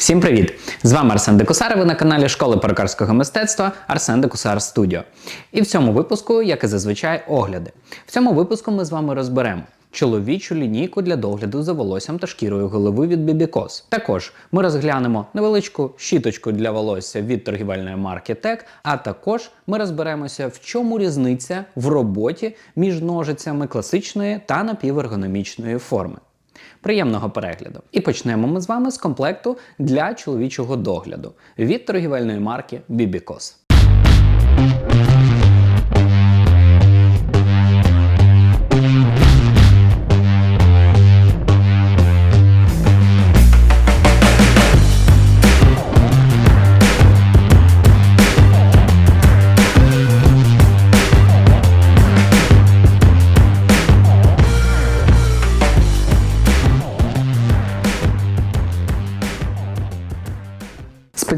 Всім привіт! З вами Арсен Декусар, ви на каналі Школи перукарського мистецтва Арсен Декусар Студіо. І в цьому випуску, як і зазвичай, огляди. В цьому випуску ми з вами розберемо чоловічу лінійку для догляду за волоссям та шкірою голови від Бібікос. Також ми розглянемо невеличку щіточку для волосся від торгівельної марки Тек, а також ми розберемося, в чому різниця в роботі між ножицями класичної та напівергономічної форми. Приємного перегляду! І почнемо ми з вами з комплекту для чоловічого догляду від торгівельної марки Bibicos.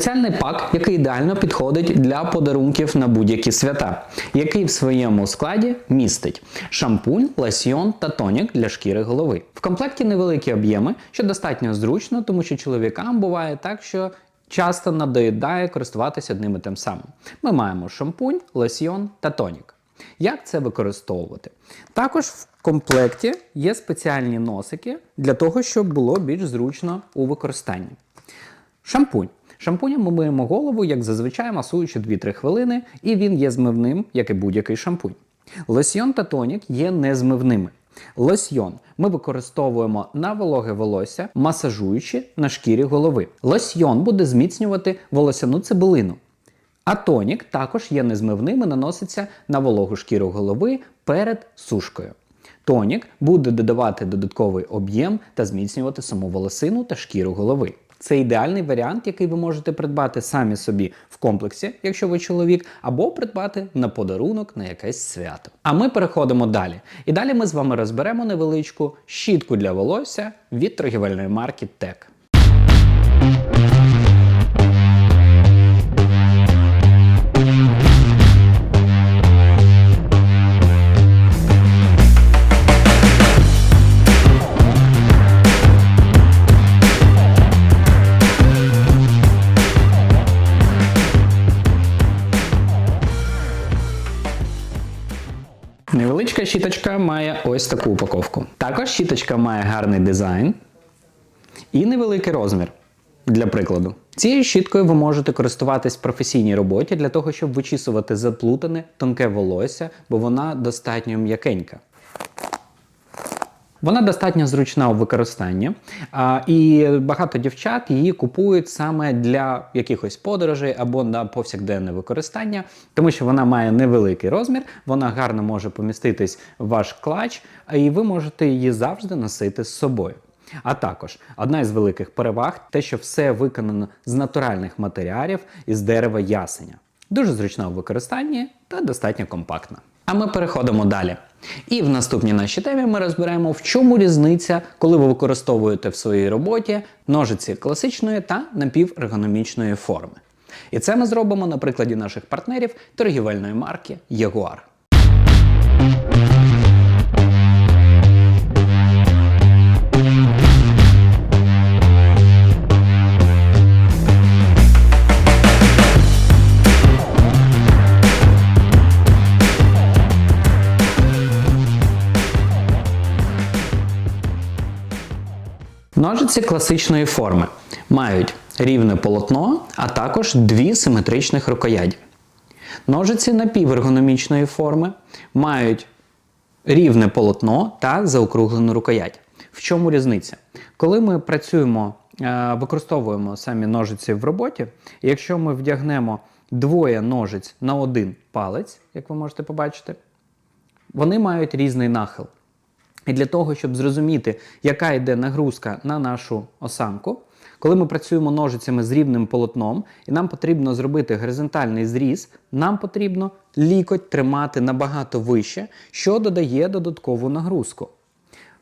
Спеціальний пак, який ідеально підходить для подарунків на будь-які свята, який в своєму складі містить шампунь, лосьйон та тонік для шкіри голови. В комплекті невеликі об'єми, що достатньо зручно, тому що чоловікам буває так, що часто надоїдає користуватися одним і тим самим. Ми маємо шампунь, лосьйон та тонік. Як це використовувати? Також в комплекті є спеціальні носики для того, щоб було більш зручно у використанні. Шампунь. Шампунем ми миємо голову, як зазвичай, масуючи 2-3 хвилини, і він є змивним, як і будь-який шампунь. Лосьйон та тонік є незмивними. Лосьйон ми використовуємо на вологе волосся, масажуючи на шкірі голови. Лосьйон буде зміцнювати волосяну цибулину. А тонік також є незмивним і наноситься на вологу шкіру голови перед сушкою. Тонік буде додавати додатковий об'єм та зміцнювати саму волосину та шкіру голови. Це ідеальний варіант, який ви можете придбати самі собі в комплексі, якщо ви чоловік, або придбати на подарунок на якесь свято. А ми переходимо далі. І далі ми з вами розберемо невеличку щітку для волосся від торгівельної марки Тек. Невеличка щіточка має ось таку упаковку. Також щіточка має гарний дизайн і невеликий розмір. Для прикладу, цією щіткою ви можете користуватись в професійній роботі для того, щоб вичісувати заплутане тонке волосся, бо вона достатньо м'якенька. Вона достатньо зручна у використанні, і багато дівчат її купують саме для якихось подорожей або на повсякденне використання, тому що вона має невеликий розмір, вона гарно може поміститись в ваш клач, і ви можете її завжди носити з собою. А також одна із великих переваг те, що все виконано з натуральних матеріалів із дерева ясеня. Дуже зручна у використанні та достатньо компактна. А ми переходимо далі. І в наступній нашій темі ми розберемо, в чому різниця, коли ви використовуєте в своїй роботі ножиці класичної та напівергономічної форми. І це ми зробимо на прикладі наших партнерів торгівельної марки Jaguar. Ножиці класичної форми мають рівне полотно, а також дві симетричних рукояті. Ножиці напівергономічної форми мають рівне полотно та заокруглену рукоять. В чому різниця? Коли ми працюємо, е, використовуємо самі ножиці в роботі, якщо ми вдягнемо двоє ножиць на один палець, як ви можете побачити, вони мають різний нахил. І для того, щоб зрозуміти, яка йде нагрузка на нашу осанку, коли ми працюємо ножицями з рівним полотном, і нам потрібно зробити горизонтальний зріз, нам потрібно лікоть тримати набагато вище, що додає додаткову нагрузку.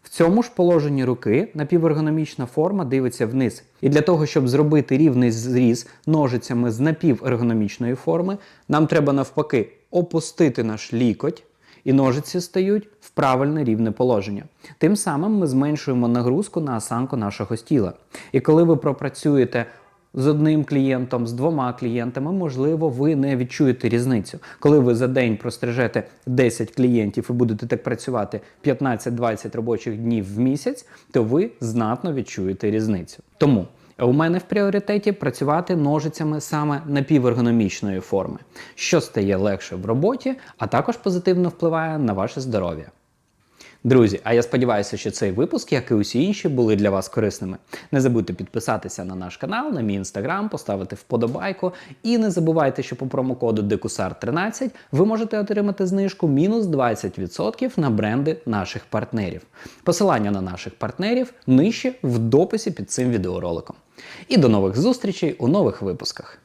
В цьому ж положенні руки напівергономічна форма дивиться вниз. І для того, щоб зробити рівний зріз ножицями з напівергономічної форми, нам треба навпаки опустити наш лікоть і ножиці стають в правильне рівне положення. Тим самим ми зменшуємо нагрузку на осанку нашого тіла. І коли ви пропрацюєте з одним клієнтом, з двома клієнтами, можливо, ви не відчуєте різницю. Коли ви за день прострижете 10 клієнтів і будете так працювати 15-20 робочих днів в місяць, то ви знатно відчуєте різницю. Тому у мене в пріоритеті працювати ножицями саме напівергономічної форми, що стає легше в роботі, а також позитивно впливає на ваше здоров'я. Друзі, а я сподіваюся, що цей випуск, як і усі інші, були для вас корисними. Не забудьте підписатися на наш канал, на мій інстаграм, поставити вподобайку. І не забувайте, що по промокоду DECUSAR13 ви можете отримати знижку мінус 20% на бренди наших партнерів. Посилання на наших партнерів нижче в дописі під цим відеороликом. І до нових зустрічей у нових випусках.